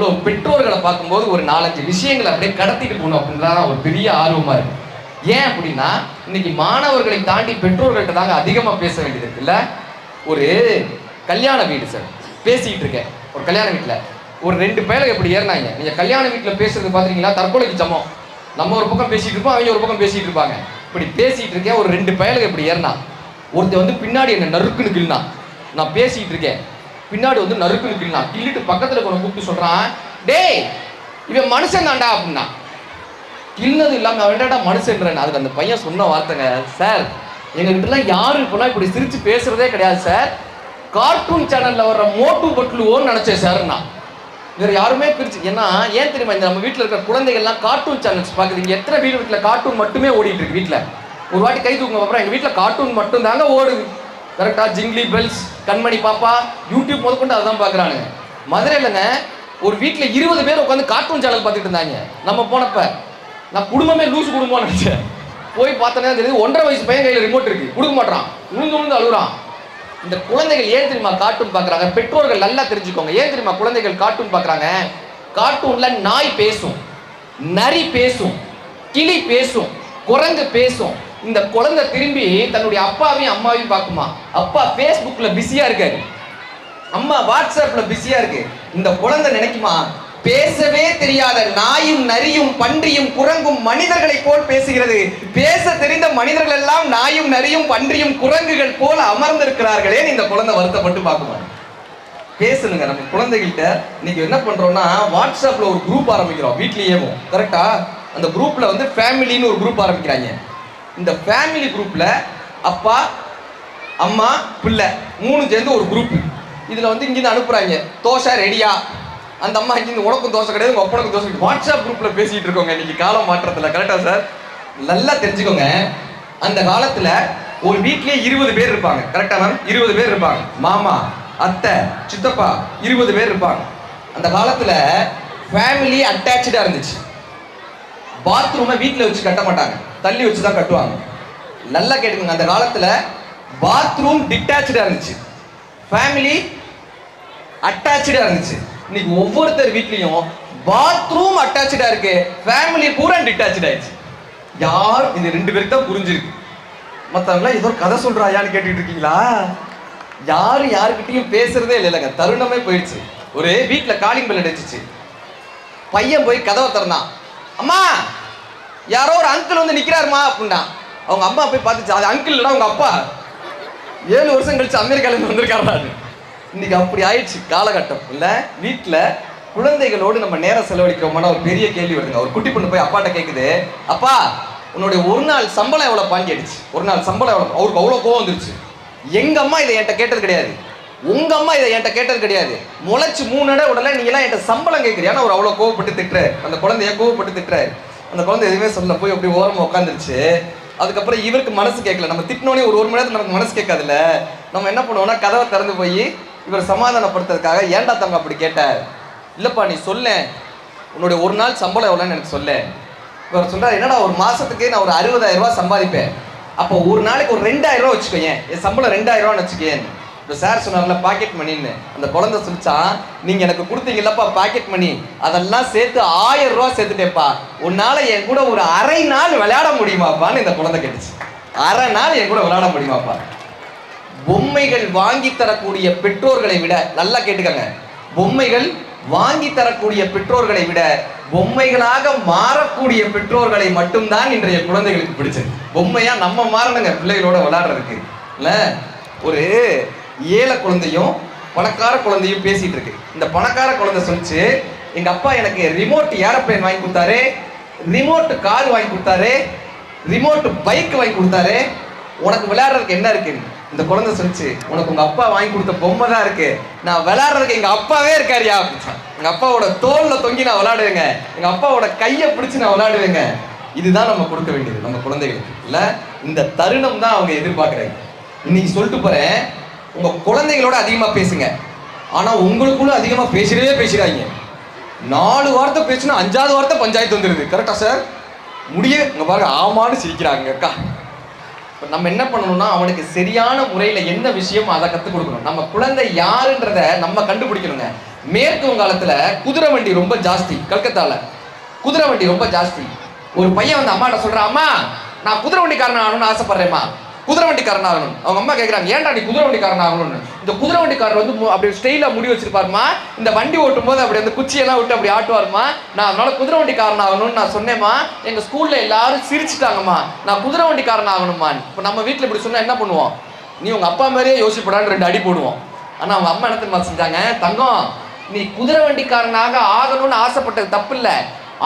அவ்வளோ பெற்றோர்களை பார்க்கும்போது ஒரு நாலஞ்சு விஷயங்களை அப்படியே கடத்திட்டு போகணும் அப்படின்றதான் ஒரு பெரிய ஆர்வமாக இருக்கு. ஏன் அப்படின்னா இன்னைக்கு மாணவர்களை தாண்டி பெற்றோர்கள்ட்ட தாங்க அதிகமாக பேச வேண்டியது இருக்குல்ல? ஒரு கல்யாண வீடு சார் பேசிக்கிட்டு இருக்கேன். ஒரு கல்யாண வீட்டில் ஒரு ரெண்டு பேரை எப்படி ஏறினாங்க? நீங்கள் கல்யாண வீட்டில் பேசுறது பார்த்தீங்களா தற்கொலைக்கு சமம். நம்ம ஒரு பக்கம் பேசிட்டு இருப்போம் அவங்க ஒரு பக்கம் பேசிட்டு இருப்பாங்க. இப்படி பேசிட்டு இருக்கேன் ஒரு ரெண்டு பயலுக்கு இப்படி ஏறினா. ஒருத்தர் வந்து பின்னாடி என்ன நறுக்குன்னு கிள்னா. நான் பேசிட்டு இருக்கேன். பின்னாடி வந்து நறுக்குன்னு நிற்கிறான் கிள்ளிட்டு பக்கத்தில் கொண்டு கூப்பிட்டு சொல்கிறான் டேய் இவன் மனுஷன் தாண்டா அப்படின்னா. கிள்ளது இல்லாமல் அவன் மனுஷன்றேன்? அதுக்கு அந்த பையன் சொன்ன வார்த்தைங்க சார் எங்ககிட்டலாம் யாரும் இப்போலாம் இப்படி சிரித்து பேசுகிறதே கிடையாது சார். கார்ட்டூன் சேனலில் வர்ற மோட்டு பட்லுவோன்னு நினச்சேன் சார் நான் வேறு யாருமே பிரிச்சு ஏன்னா ஏன் தெரியுமா இந்த நம்ம வீட்டில் இருக்கிற குழந்தைகள்லாம் கார்ட்டூன் சேனல்ஸ் பார்க்குறீங்க எத்தனை வீடு வீட்டில் கார்ட்டூன் மட்டுமே ஓடிட்டு இருக்கு வீட்டில் ஒரு வாட்டி கை தூக்குங்க அப்புறம் எங்கள் வீட்டில் கார்ட்டூன் மட்டும் தாங்க ஓடுது. கரெக்டாக ஜிங்லி பெல்ஸ் கண்மணி பாப்பா யூடியூப் முதற்கொண்டு அதான் பார்க்குறானுங்க மதுரையிலங்க ஒரு வீட்டில் இருபது பேர் உட்காந்து கார்ட்டூன் சேனல் பார்த்துட்டு இருந்தாங்க. நம்ம போனப்ப நான் குடும்பமே லூஸ் குடும்பம்னு நினச்சேன். போய் பார்த்தோன்னே தெரியுது ஒன்றரை வயசு பையன் கையில் ரிமோட் இருக்கு. கொடுக்க மாட்டான் உழுந்து உழுந்து அழுகுறான். இந்த குழந்தைகள் ஏன் தெரியுமா கார்ட்டூன் பார்க்குறாங்க? பெற்றோர்கள் நல்லா தெரிஞ்சுக்கோங்க. ஏன் தெரியுமா குழந்தைகள் கார்ட்டூன் பார்க்குறாங்க? கார்ட்டூனில் நாய் பேசும் நரி பேசும் கிளி பேசும் குரங்கு பேசும் இந்த குழந்தை திரும்பி தன்னுடைய அப்பாவையும் அம்மாவையும் பார்க்குமா? அப்பா ஃபேஸ்புக்ல பிஸியா இருக்காரு. அம்மா வாட்ஸ்அப்ல பிஸியா இருக்கு. இந்த குழந்தை நினைக்குமா? பேசவே தெரியாத நாயும் நரியும் பன்றியும் குரங்கும் மனிதர்களை போல் பேசுகிறது. பேச தெரிந்த மனிதர்கள் எல்லாம் நாயும் நரியும் பன்றியும் குரங்குகள் போல அமர்ந்திருக்கிறார்களே இந்த குழந்தை வருத்தப்பட்டு பார்க்குமா? பேசணுங்க நம்ம குழந்தைகிட்ட இன்னைக்கு என்ன பண்றோம்னா வாட்ஸ்அப்ல ஒரு குரூப் ஆரம்பிக்கிறோம். வீட்லயேவும். கரெக்டா அந்த குரூப்ல வந்து ஃபேமிலின்னு ஒரு குரூப் ஆரம்பிக்கிறாங்க. இந்த ஃபேமிலி குரூப்பில் அப்பா அம்மா பிள்ளை மூணு சேர்ந்து ஒரு குரூப் இதில் வந்து இங்கேருந்து அனுப்புகிறாங்க தோசை ரெடியா அந்த அம்மா இங்கேருந்து உனக்கும் தோசை கிடையாது உங்கள் அப்பனுக்கும் தோசை வாட்ஸ்அப் குரூப்பில் பேசிகிட்டு இருக்கோங்க. இன்றைக்கி காலம் மாற்றத்தில் கரெக்டாக சார் நல்லா தெரிஞ்சுக்கோங்க. அந்த காலத்தில் ஒரு வீட்லேயே இருபது பேர் இருப்பாங்க. கரெக்டாக மேம் இருபது பேர் இருப்பாங்க. மாமா அத்தை சித்தப்பா இருபது பேர் இருப்பாங்க. அந்த காலத்தில் ஃபேமிலி அட்டாச்சாக இருந்துச்சு. பாத்ரூமை வீட்டில் வச்சு கட்ட மாட்டாங்க. தள்ளி வச்சு தான் கட்டுவாங்க. நல்லா கேட்டுக்கோங்க அந்த காலத்தில் பாத்ரூம் டிட்டாச்சாக இருந்துச்சு. ஃபேமிலி அட்டாச்சாக இருந்துச்சு. இன்னைக்கு ஒவ்வொருத்தர் வீட்லேயும் பாத்ரூம் அட்டாச்சா இருக்கு. ஃபேமிலி பூரா டிட்டாச்சா ஆயிடுச்சு. யார் இந்த ரெண்டு பேருக்கு தான் புரிஞ்சிருக்கு. மற்றவங்களாம் ஏதோ கதை சொல்றாயான்னு கேட்டுட்டு இருக்கீங்களா? யாரும் யாருக்கிட்டையும் பேசுறதே இல்லைங்க. தருணமே போயிடுச்சு. ஒரு வீட்டில் காலிங் பெல் அடிச்சிச்சு. பையன் போய் கதவை திறந்தான். அம்மா யாரோ ஒரு அங்கிள் வந்து நிற்கிறாருமா அப்படின்னா அவங்க அம்மா போய் பார்த்துச்சு அது அங்கிள் இல்லடா அவங்க அப்பா. ஏழு வருஷம் கழிச்சு அமெரிக்காலேருந்து வந்திருக்காரு வந்திருக்காரு இன்னைக்கு அப்படி ஆயிடுச்சு காலகட்டம். இல்லை வீட்டில் குழந்தைகளோடு நம்ம நேரம் செலவழிக்கிறோமான ஒரு பெரிய கேள்வி வருதுங்க. ஒரு குட்டி பொண்ணு போய் அப்பாட்ட கேட்குது அப்பா உன்னுடைய ஒரு நாள் சம்பளம் எவ்வளோ பாண்டி அடிச்சு. ஒரு நாள் சம்பளம் எவ்வளோ அவருக்கு அவ்வளோ கோவம் வந்துருச்சு. எங்கள் அம்மா இதை என்கிட்ட கேட்டது கிடையாது. உங்க அம்மா இதை என்கிட்ட கேட்டது கிடையாது. முளைச்சு மூணு இட உடல நீங்க எல்லாம் என்கிட்ட சம்பளம் கேட்குறியா? அவர் அவ்வளோ கோவப்பட்டு திட்டுறாரு அந்த குழந்தைய கோவப்பட்டு திட்டுறாரு. அந்த குழந்தை எதுவுமே சொல்ல போய் அப்படி ஓரமாக உட்காந்துருச்சு அதுக்கப்புறம் இவருக்கு மனசு கேட்கல. நம்ம திட்டினோடனே ஒரு ஒரு மணி நேரத்தில் நமக்கு மனசு கேட்காதுல்ல. நம்ம என்ன பண்ணுவோம்னா கதவை திறந்து போய் இவர் சமாதானப்படுத்துறதுக்காக ஏன்டா தங்க அப்படி கேட்டார் இல்லைப்பா நீ சொல்ல உன்னுடைய ஒரு நாள் சம்பளம் எவ்வளோன்னு எனக்கு சொல்ல இவர் சொல்கிறார் என்னடா ஒரு மாதத்துக்கு நான் ஒரு அறுபதாயிரம் ரூபா சம்பாதிப்பேன். அப்போ ஒரு நாளைக்கு ஒரு ரெண்டாயிரம் ரூபா வச்சுக்கோயேன். என் சம்பளம் ரெண்டாயிரம் ரூபான்னு வச்சுக்கேன் இப்போ சார் சொன்னார்ல பாக்கெட் மணின்னு அந்த குழந்தை சொல்லிச்சான் நீங்கள் எனக்கு கொடுத்தீங்களப்பா பாக்கெட் மணி அதெல்லாம் சேர்த்து ஆயிரம் ரூபா சேர்த்துட்டேப்பா உன்னால் என் கூட ஒரு அரை நாள் விளையாட முடியுமாப்பான்னு இந்த குழந்தை கேட்டுச்சு. அரை நாள் என் கூட விளையாட முடியுமாப்பா? பொம்மைகள் வாங்கி தரக்கூடிய பெற்றோர்களை விட நல்லா கேட்டுக்கங்க. பொம்மைகள் வாங்கி தரக்கூடிய பெற்றோர்களை விட பொம்மைகளாக மாறக்கூடிய பெற்றோர்களை மட்டும்தான் இன்றைய குழந்தைகளுக்கு பிடிச்சது பொம்மையா நம்ம மாறணுங்க பிள்ளைகளோட விளையாடுறதுக்கு. இல்லை? ஒரு ஏழை குழந்தையும் பணக்கார குழந்தையும் பேசிட்டு இருக்கு. இந்த பணக்கார குழந்தை சொல்லிச்சு எங்க அப்பா எனக்கு ரிமோட் ஏரோப்ளேன் வாங்கி கொடுத்தாரு ரிமோட் கார் வாங்கி கொடுத்தாரு ரிமோட் பைக் வாங்கி கொடுத்தாரு உனக்கு விளையாடுறதுக்கு என்ன இருக்கு? இந்த குழந்தை சொல்லிச்சு உனக்கு உங்க அப்பா வாங்கி கொடுத்த பொம்மை தான் இருக்கு. நான் விளையாடுறதுக்கு எங்க அப்பாவே இருக்காருயா. அப்படிச்சான். எங்க அப்பாவோட தோல்ல தொங்கி நான் விளையாடுவேங்க. எங்க அப்பாவோட கையை பிடிச்சி நான் விளையாடுவேங்க. இதுதான் நம்ம கொடுக்க வேண்டியது நம்ம குழந்தைகளுக்கு. இல்ல இந்த தருணம் தான் அவங்க எதிர்பார்க்குறாங்க. இன்னைக்கு சொல்லிட்டு போறேன் உங்கள் குழந்தைகளோட அதிகமாக பேசுங்க. ஆனால் உங்களுக்குள்ள அதிகமாக பேசுகிறதே பேசுகிறாங்க நாலு வார்த்தை பேசினா அஞ்சாவது வார்த்தை பஞ்சாயத்து வந்துடுது கரெக்டா சார் முடிய இங்கே பாருங்க ஆமான்னு சிரிக்கிறாங்க அக்கா. இப்போ நம்ம என்ன பண்ணணும்னா அவனுக்கு சரியான முறையில் என்ன விஷயம் அதை கற்றுக் கொடுக்கணும். நம்ம குழந்தை யாருன்றத நம்ம கண்டுபிடிக்கணுங்க. மேற்கு வங்காளத்தில் குதிரை வண்டி ரொம்ப ஜாஸ்தி கல்கத்தாவில் குதிரை வண்டி ரொம்ப ஜாஸ்தி. ஒரு பையன் வந்து அம்மாட்ட சொல்கிறான் அம்மா நான் குதிரை வண்டிக்காரன் ஆகணும்னு ஆசைப்பட்றேம்மா. குதிரை வண்டிக்காரன் ஆகணும் அவங்க அம்மா கேட்குறாங்க ஏன்டா நீ குதிரை வண்டிக்காரன் ஆகணும்னு இந்த குதிரை வண்டிக்காரர் வந்து மு- அப்படி ஸ்டைலாக முடி வச்சிருப்பாருமா? இந்த வண்டி ஓட்டும் போது அப்படி அந்த குச்சியெல்லாம் விட்டு அப்படி ஆட்டுவாருமா? நான் அதனால குதிரை வண்டிக்காரன் ஆகணும்னு நான் சொன்னேம்மா. எங்கள் ஸ்கூலில் எல்லாரும் சிரிச்சிட்டாங்கம்மா. நான் குதிரை வண்டிக்காரன் ஆகணுமா இப்போ நம்ம வீட்டில் இப்படி சொன்னால் என்ன பண்ணுவோம்? நீ உங்கள் அப்பா மாதிரியே யோசிப்படான்னு ரெண்டு அடி போடுவோம். ஆனால் அவங்க அம்மா என்ன தெரியுமா செஞ்சாங்க? தங்கம் நீ குதிரை வண்டிக்காரனாக ஆகணும்னு ஆசைப்பட்டது தப்பு இல்லை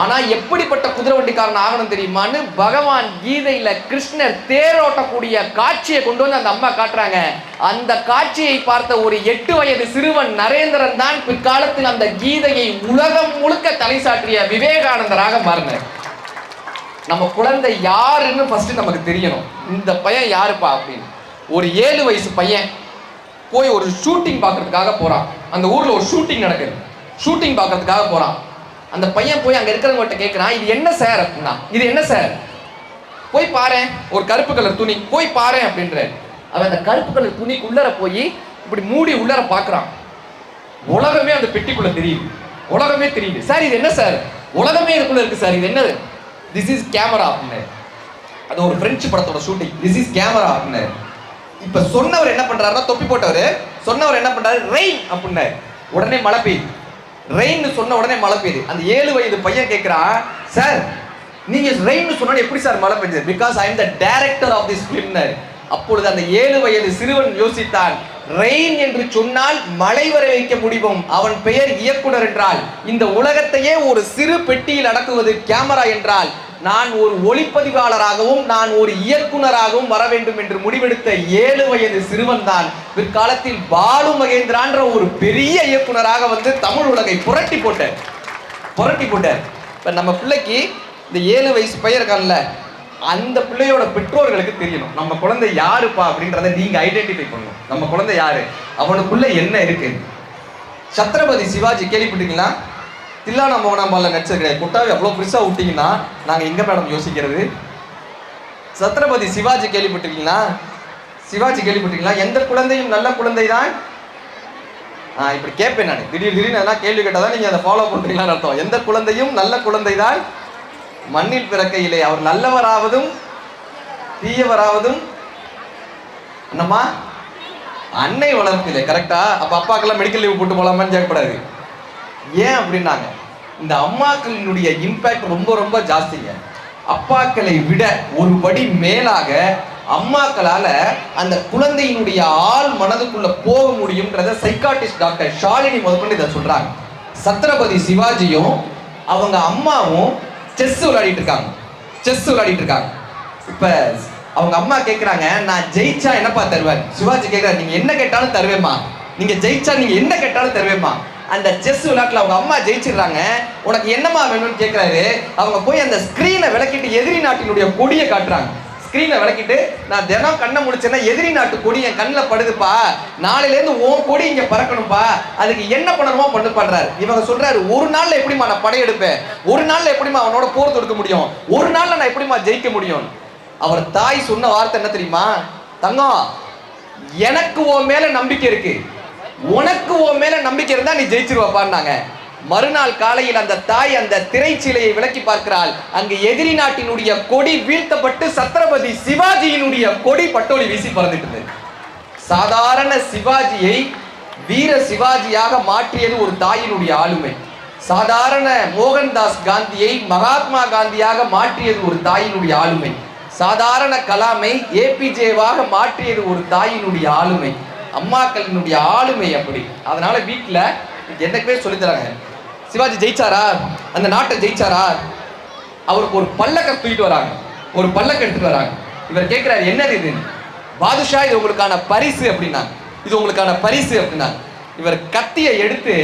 ஆனா எப்படிப்பட்ட குதிரை வண்டிக்காரன் ஆகணும் தெரியுமான்னு பகவான் கீதையில கிருஷ்ணர் தேரோட்டக்கூடிய காட்சியை கொண்டு வந்து அந்த அம்மா காட்டுறாங்க. அந்த காட்சியை பார்த்த ஒரு எட்டு வயது சிறுவன் நரேந்திரன் தான் பிற்காலத்தில் அந்த கீதையை உலகம் முழுக்க தலை சாற்றிய விவேகானந்தராக மாறினார். நம்ம குழந்தை யாருன்னு ஃபர்ஸ்ட் நமக்கு தெரியணும். இந்த பையன் யாருப்பா அப்படின்னு. ஒரு ஏழு வயசு பையன் போய் ஒரு ஷூட்டிங் பார்க்கறதுக்காக போறான். அந்த ஊர்ல ஒரு ஷூட்டிங் நடக்குது. ஷூட்டிங் பார்க்கறதுக்காக போறான். அந்த பையன் போய் அங்க இருக்கிறவங்ககிட்ட கேட்குறான் இது என்ன சார்? அப்படின்னா இது என்ன சார்? போய் பாரு ஒரு கருப்பு கலர் துணி போய் பாரு அப்படின்ற அவன் அந்த கருப்பு கலர் துணிக்கு உள்ளர போய் இப்படி மூடி உள்ளர பார்க்குறான் உலகமே அந்த பெட்டிக்குள்ள தெரியுது. உலகமே தெரியுது. சார் இது என்ன சார்? உலகமே இதுக்குள்ள இருக்கு சார். இது என்னது? திஸ் இஸ் கேமரா அப்படின்னு அது ஒரு பிரெஞ்சு படத்தோட ஷூட்டிங் திஸ் இஸ் கேமரா அப்படின்னு இப்ப சொன்னவர் என்ன பண்றாருன்னா தொப்பி போட்டவர் சொன்னவர் என்ன பண்றாரு? ரெயின் அப்படின்னு உடனே மழை பெய்யுது. ரெயின் சொன்ன உடனே மழை பெய்யுது. அந்த ஏழு வயது பையன் கேட்குறான் சார் நீங்க ரெயின் சொன்னா எப்படி சார் மழை பெய்யுது because I am the director of this ஃபிலிம்னர் அப்பொழுது அந்த ஏழு வயது சிறுவன் யோசித்தான் ரெயின் என்று சொன்னால் மழை வர வைக்க முடியும். அவன் பெயர் இயக்குனர் என்றால் இந்த உலகத்தையே ஒரு சிறு பெட்டியில் அடக்குவது கேமரா என்றால் நான் ஒரு ஒளிப்பதிவாளராகவும் நான் ஒரு இயக்குனராகவும் வர வேண்டும் என்று முடிவெடுத்த ஏழு வயது சிறுவன் தான் பிற்காலத்தில் பாலு மகேந்திரான்ற ஒரு பெரிய இயக்குனராக வந்து தமிழ் உலகை புரட்டி போட்டார். புரட்டி போட்டார். இப்ப நம்ம பிள்ளைக்கு இந்த ஏழு வயசு பையன் இருக்கான்ல அந்த பிள்ளையோட பெற்றோர்களுக்கு தெரியணும். நம்ம குழந்தை யாருப்பா அப்படின்றத நீங்க ஐடென்டிஃபை பண்ணணும். நம்ம குழந்தை யாரு? அவனுக்குள்ள என்ன இருக்கு? சத்ரபதி சிவாஜி கேள்விப்பட்டீங்களா தில்லானா நடிச்சது கிடையாது. குட்டாவை அவ்வளோ பெருசாக விட்டீங்கன்னா நாங்கள் எங்கே மேடம் யோசிக்கிறது? சத்ரபதி சிவாஜி கேள்விப்பட்டிருக்கீங்களா? சிவாஜி கேள்விப்பட்டிருக்கீங்களா? எந்த குழந்தையும் நல்ல குழந்தை தான் ஆ இப்படி கேட்பேன் நான். திடீர் திடீர்னு எதனா கேள்வி கேட்டால் தான் நீங்கள் அதை ஃபாலோ பண்ணுறீங்களான்னு அர்த்தம். எந்த குழந்தையும் நல்ல குழந்தை தான் மண்ணில் பிறக்கையிலே அவர் நல்லவராவதும் தீயவராவதும். என்னம்மா? அன்னை வளர்ப்பிலே கரெக்டா அப்போ அப்பாக்கெல்லாம் மெடிக்கல் லீவ் போட்டு போகலாமான்னு கேட்கக்கூடாது ஏன் அப்படின்னாங்க? இந்த அம்மாக்களினுடைய இம்பேக்ட் ரொம்ப ரொம்ப ஜாஸ்திங்க. அப்பாக்களை விட ஒரு படி மேலாக அம்மாக்களால அந்த குழந்தையினுடைய ஆள் மனதுக்குள்ள போக முடியும்ன்றத சைக்காட்டிஸ்ட் டாக்டர் ஷாலினி முதற்கொண்டு இதை சொல்றாங்க. சத்ரபதி சிவாஜியும் அவங்க அம்மாவும் செஸ் விளையாடிட்டு இருக்காங்க. செஸ் விளையாடிட்டு இருக்காங்க. இப்ப அவங்க அம்மா கேட்குறாங்க நான் ஜெயிச்சா என்னப்பா தருவேன்? சிவாஜி கேட்குறாரு நீங்க என்ன கேட்டாலும் தருவேம்மா. நீங்க ஜெயிச்சா நீங்க என்ன கேட்டாலும் தருவேம்மா. அந்த செஸ் விளையாட்டில் அவங்க அம்மா ஜெயிச்சிடுறாங்க. உனக்கு என்னம்மா வேணும்னு கேட்குறாரு அவங்க போய் அந்த ஸ்க்ரீனை விளக்கிட்டு எதிரி நாட்டினுடைய கொடியை காட்டுறாங்க. ஸ்க்ரீனை விளக்கிட்டு நான் தினம் கண்ணை முடிச்சேன்னா எதிரி நாட்டு கொடி என் கண்ணில் படுதுப்பா. நாளையிலேருந்து உன் கொடி இங்கே பறக்கணும்ப்பா அதுக்கு என்ன பண்ணணுமோ பண்ணு பண்ணுறாரு இவங்க சொல்கிறாரு ஒரு நாளில் எப்படிம்மா நான் படையெடுப்பேன் ஒரு நாளில் எப்படிம்மா அவனோட போர் தொடுக்க முடியும்? ஒரு நாளில் நான் எப்படிம்மா ஜெயிக்க முடியும்? அவர் தாய் சொன்ன வார்த்தை என்ன தெரியுமா? தங்கம் எனக்கு உன் மேலே நம்பிக்கை இருக்குது உனக்கு உன் மேல நம்பிக்கை இருந்தா நீ ஜெயிச்சிருவாப்பான்னாங்க. மறுநாள் காலையில் அந்த தாய் அந்த திரைச்சீலையை விளக்கி பார்க்கிறாள். அங்கு எதிரி நாட்டினுடைய கொடி வீழ்த்தப்பட்டு சத்ரபதி சிவாஜியினுடைய கொடி பட்டோலி வீசி பறந்துட்டு சாதாரண சிவாஜியை வீர சிவாஜியாக மாற்றியது ஒரு தாயினுடைய ஆளுமை. சாதாரண மோகன்தாஸ் காந்தியை மகாத்மா காந்தியாக மாற்றியது ஒரு தாயினுடைய ஆளுமை. சாதாரண கலாமை ஏபிஜேவாக மாற்றியது ஒரு தாயினுடைய ஆளுமை. அம்மாக்களினுடைய ஆளுமை அப்படி. அதனால வீட்டில் என்னக்குமே சொல்லித்தராங்க சிவாஜி ஜெயிச்சாரா? அந்த நாட்டை ஜெயிச்சாரா? அவருக்கு ஒரு பல்லக்க தூக்கிட்டு வராங்க. ஒரு பல்லக்க எடுத்துட்டு வராங்க. இவர் கேட்கிறாரு என்னது இது? பாதுஷா இது உங்களுக்கான பரிசு அப்படின்னா இது உங்களுக்கான பரிசு அப்படின்னா இவர் கத்தியை எடுத்து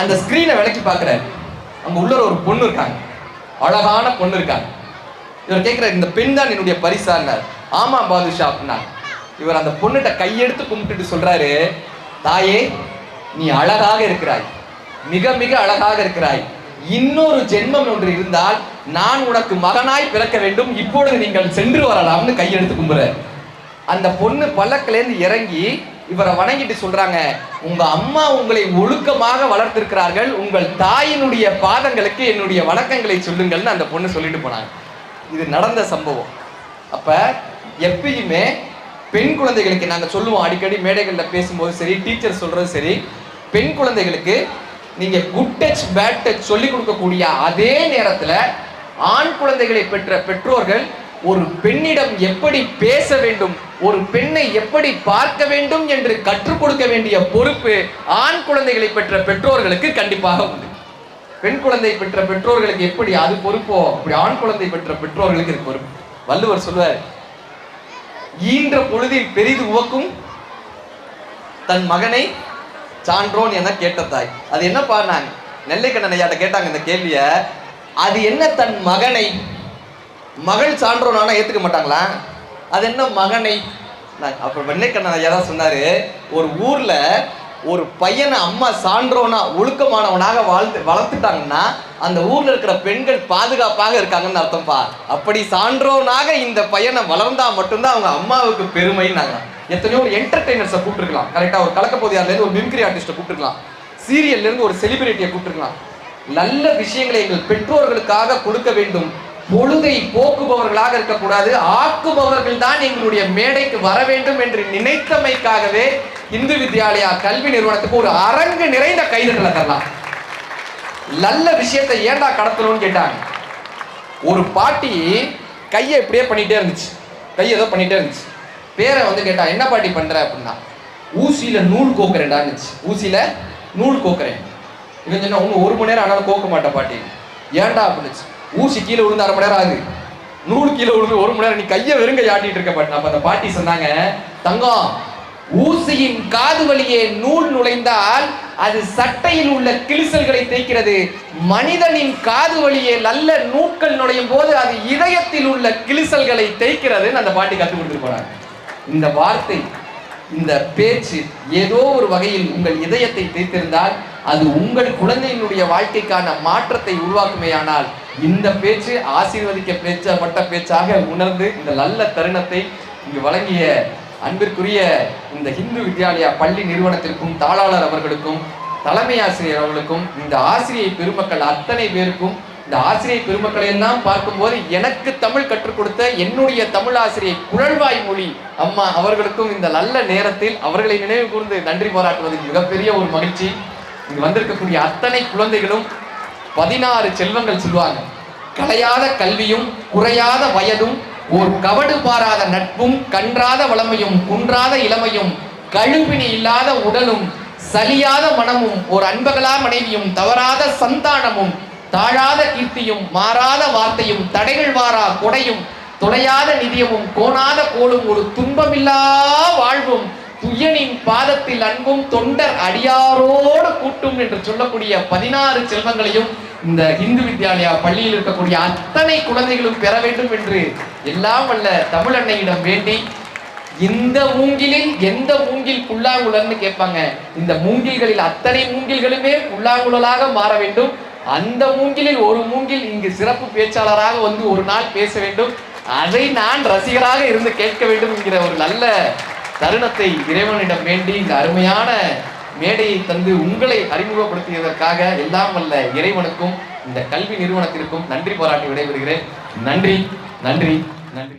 அந்த ஸ்கிரீனை விளக்கி பார்க்குறாரு. அங்க உள்ள ஒரு பொண்ணு இருக்காங்க. அழகான பொண்ணு இருக்காங்க. இவர் கேட்குறாரு இந்த பெண் தான் என்னுடைய பரிசான்னார் ஆமா பாதுஷா அப்படின்னா இவர் அந்த பொண்ணுகிட்ட கையெடுத்து கும்பிட்டுட்டு சொல்றாரு தாயே நீ அழகாக இருக்கிறாய். மிக மிக அழகாக இருக்கிறாய். இன்னொரு ஜென்மம் ஒன்று இருந்தால் நான் உனக்கு மகனாய் பிறக்க வேண்டும். இப்பொழுது நீங்கள் சென்று வரலாம்னு கையெடுத்து கும்புற அந்த பொண்ணு பல்லக்கிலேருந்து இறங்கி இவரை வணங்கிட்டு சொல்றாங்க உங்க அம்மா உங்களை ஒழுக்கமாக வளர்த்திருக்கிறார்கள். உங்கள் தாயினுடைய பாதங்களுக்கு என்னுடைய வணக்கங்களை சொல்லுங்கள்னு அந்த பொண்ணு சொல்லிட்டு போனாங்க. இது நடந்த சம்பவம். அப்ப எப்பயுமே பெண் குழந்தைகளுக்கு நாங்கள் சொல்லுவோம் அடிக்கடி மேடைகளில் பேசும்போது சரி டீச்சர் சொல்றது சரி பெண் குழந்தைகளுக்கு நீங்க குட் டச் பேட் டச் சொல்லி கொடுக்கக்கூடிய அதே நேரத்தில் ஆண் குழந்தைகளை பெற்ற பெற்றோர்கள் ஒரு பெண்ணிடம் எப்படி பேச வேண்டும் ஒரு பெண்ணை எப்படி பார்க்க வேண்டும் என்று கற்றுக் கொடுக்க வேண்டிய பொறுப்பு ஆண் குழந்தைகளை பெற்ற பெற்றோர்களுக்கு கண்டிப்பாக உண்டு. பெண் குழந்தை பெற்ற பெற்றோர்களுக்கு எப்படி அது பொறுப்போ அப்படி ஆண் குழந்தை பெற்ற பெற்றோர்களுக்கு இது பொறுப்பு. வள்ளுவர் சொல்வார் ஈன்ற பொழுதில் பெரிது உவக்கும் தன் மகனை சான்றோன் என கேட்ட தாய். அது என்ன பாருனாங்க நெல்லைக்கண்ணன் ஐயாட்ட கேட்டாங்க இந்த கேள்விய. அது என்ன தன் மகனை? மகள் சான்றோனானா ஏத்துக்க மாட்டாங்களா? அது என்ன மகனை? அப்புறம் வெள்ளைக்கண்ணன் ஐயா தான் சொன்னாரு ஒரு ஊர்ல ஒரு பையனை அம்மா சான்றோனா ஒழுக்கமானவனாக வாழ்ந்து வளர்த்துட்டாங்கன்னா அந்த ஊர்ல இருக்கிற பெண்கள் பாதுகாப்பாக இருக்காங்கன்னு அர்த்தம்ப்பா அப்படி சான்றோனாக இந்த பையனை வளர்ந்தா மட்டும்தான் அவங்க அம்மாவுக்கு பெருமைன்னாங்க. எத்தனையோ ஒரு என்டர்டைனர்ஸை கூப்பிட்டுருக்கலாம். கரெக்டாக ஒரு கலக்கப்போதியார்லேருந்து ஒரு மிமிக்ரி ஆர்டிஸ்ட்டை கூப்பிட்டுருக்கலாம். சீரியல்லேருந்து ஒரு செலிபிரிட்டியை கூப்பிட்டுருக்கலாம். நல்ல விஷயங்களை எங்கள் பெற்றோர்களுக்காக கொடுக்க வேண்டும். பொழுதை போக்குபவர்களாக இருக்கக்கூடாது. ஆக்குபவர்கள் தான் எங்களுடைய மேடைக்கு வர வேண்டும் என்று நினைத்தமைக்காகவே இந்து வித்யாலயா கல்வி நிறுவனத்துக்கு ஒரு அரங்கு நிறைந்த கைதுகளை தரலாம். நல்ல விஷயத்தை ஏண்டா கடத்தணும்னு கேட்டாங்க. ஒரு பாட்டி கையை இப்படியே பண்ணிட்டே இருந்துச்சு. கையை ஏதோ பண்ணிட்டே இருந்துச்சு. பேரை வந்து கேட்டா என்ன பாட்டி பண்ற? அப்படின்னா ஊசியில நூல் கோக்குறேன்டா இருந்துச்சு. ஊசியில நூல் கோக்குறேன். இவன் சொன்னா இன்னும் ஒரு மணி நேரம் ஆனாலும் கோக்க மாட்டேன் பாட்டி. ஏன்டா அப்படின்னுச்சு. ஊசி கீழே விழுந்து அரை மணி நேரம் ஆகுது. நூல் கீழே விழுந்து ஒரு மணி நேரம் நீ கையை வெறுங்க ஆட்டிட்டு இருக்க பட் நம்ம அந்த பாட்டி சொன்னாங்க தங்கம் ஊசியின் காது வழியே நூல் நுழைந்தால் அது சட்டையில் உள்ள கிழிசல்களை தேய்க்கிறது. மனிதனின் காது வழியே நல்ல நூக்கள் நுழையும் போது அது இதயத்தில் உள்ள கிழிசல்களை தேய்க்கிறதுன்னு அந்த பாட்டி கற்றுக் கொடுத்துட்டு போறாங்க இந்த வார்த்தை இந்த பேச்சு ஏதோ ஒரு வகையில் உங்கள் இதயத்தை தேய்த்திருந்தால் அது உங்கள் குழந்தையினுடைய வாழ்க்கைக்கான மாற்றத்தை உருவாக்குமே ஆனால் இந்த பேச்சு ஆசீர்வதிக்க பேச்சப்பட்ட பேச்சாக உணர்ந்து இந்த நல்ல தருணத்தை இங்கு வழங்கிய அன்பிற்குரிய இந்த ஹிந்து வித்யாலயா பள்ளி நிறுவனத்திற்கும் தாளாளர் அவர்களுக்கும் தலைமை ஆசிரியர் அவர்களுக்கும் இந்த ஆசிரியை பெருமக்கள் அத்தனை பேருக்கும் இந்த ஆசிரியை பெருமக்களை எல்லாம் பார்க்கும்போது எனக்கு தமிழ் கற்றுக் கொடுத்த என்னுடைய தமிழ் ஆசிரியை குழல்வாய் மொழி அம்மா அவர்களுக்கும் இந்த நல்ல நேரத்தில் அவர்களை நினைவு கூர்ந்து நன்றி பாராட்டுவது மிகப்பெரிய ஒரு மகிழ்ச்சி. இங்கு வந்திருக்கக்கூடிய அத்தனை குழந்தைகளும் பதினாறு செல்வங்கள் சொல்லுவாங்க. கலையாத கல்வியும் குறையாத வயதும் ஓர் கவடு பாராத நட்பும் கன்றாத வளமையும் குன்றாத இளமையும் கழுவினி இல்லாத உடலும் சலியாத மனமும் ஒரு அன்பகலா மனைவியும் தவறாத சந்தானமும் தாழாத கீர்த்தியும் மாறாத வார்த்தையும் தடைகள் வாரா கொடையும் துளையாத நிதியமும் கோணாத கோலும் ஒரு துன்பமில்லா வாழ்வும் துயனின் பாதத்தில் அன்பும் தொண்டர் அடியாரோடு கூட்டும் என்று சொல்லக்கூடிய பதினாறு செல்வங்களையும் இந்த இந்து வித்யாலயா பள்ளியில் இருக்கக்கூடிய அத்தனை குழந்தைகளும் பெற வேண்டும் என்று எல்லாம் வல்ல தமிழன்னையிடம் வேண்டி இந்த மூங்கிலில் எந்த மூங்கில் புல்லாங்குழல்னு கேட்பாங்க? இந்த மூங்கில்களில் அத்தனை மூங்கில்களுமே புல்லாங்குழலாக மாற வேண்டும். அந்த மூங்கிலில் ஒரு மூங்கில் இங்கு சிறப்பு பேச்சாளராக வந்து ஒரு நாள் பேச வேண்டும். அதை நான் ரசிகராக இருந்து கேட்க வேண்டும் என்கிற ஒரு நல்ல தருணத்தை இறைவனிடம் வேண்டி இந்த அருமையான மேடையை தந்து உங்களை அறிமுகப்படுத்தியதற்காக எல்லாம் வல்ல இறைவனுக்கும் இந்த கல்வி நிறுவனத்திற்கும் நன்றி பாராட்டி விடைபெறுகிறேன். நன்றி நன்றி நன்றி.